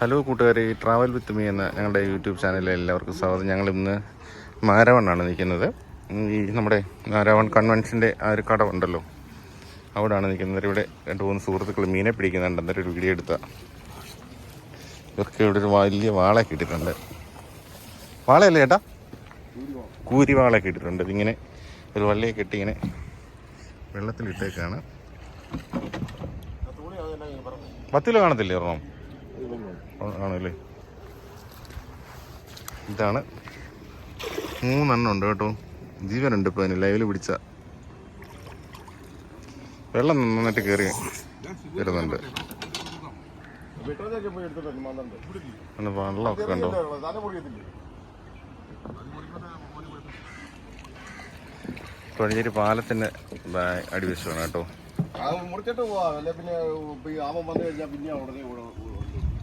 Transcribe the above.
Hello കൂട്ടുകാരെ travel with me എന്ന ഞങ്ങളുടെ യൂട്യൂബ് ചാനലിലെ എല്ലാവർക്കും സ്വാഗതം. ഞങ്ങൾ ഇന്ന് മാരവണ്ണാണ് നിൽക്കുന്നത്. ഈ നമ്മുടെ മാരവൺ കൺവെൻഷന്റെ ആ ഒരു കട ഉണ്ടല്ലോ. അവിടെയാണ് നിൽക്കുന്നത്. ഇവിടെ രണ്ട് മൂന്ന് സുഹൃത്തുക്കൾ മീനെ പിടിക്കുന്നുണ്ട് അന്നേരം ഒരു വീഡിയോ എടുത്ത. ഇവർക്ക് ഇവിടെ ഒരു വലിയ വാളയൊക്കെ ഇട്ടിട്ടുണ്ട്. വാളയല്ലേ ചേട്ടാ കൂരി വാളയൊക്കെ ഇട്ടിട്ടുണ്ട്. ഇതിങ്ങനെ ഒരു വള്ളിയൊക്കെ കെട്ടി ഇങ്ങനെ വെള്ളത്തിലിട്ടേക്കാണ്. പത്ത് കിലോ കാണത്തില്ലേ ഒരെണ്ണം? ആണല്ലേ? ഇതാണ്. മൂന്നെണ്ണം ഉണ്ട് കേട്ടോ. ജീവനുണ്ട് ഇപ്പോൾ അതിന്. ലൈവിൽ പിടിച്ച. വെള്ളം നന്നായിട്ട് കയറി വരുന്നുണ്ട്. വെള്ളമൊക്കെ കണ്ടോ? തൊഴിഞ്ഞേരി പാലത്തിന്റെ അടിവശമാണ് കേട്ടോ. മുറിച്ചിട്ട് പോവാ. പിന്നെ ആമം വന്നു കഴിഞ്ഞാൽ പിന്നെ ഉടനെ.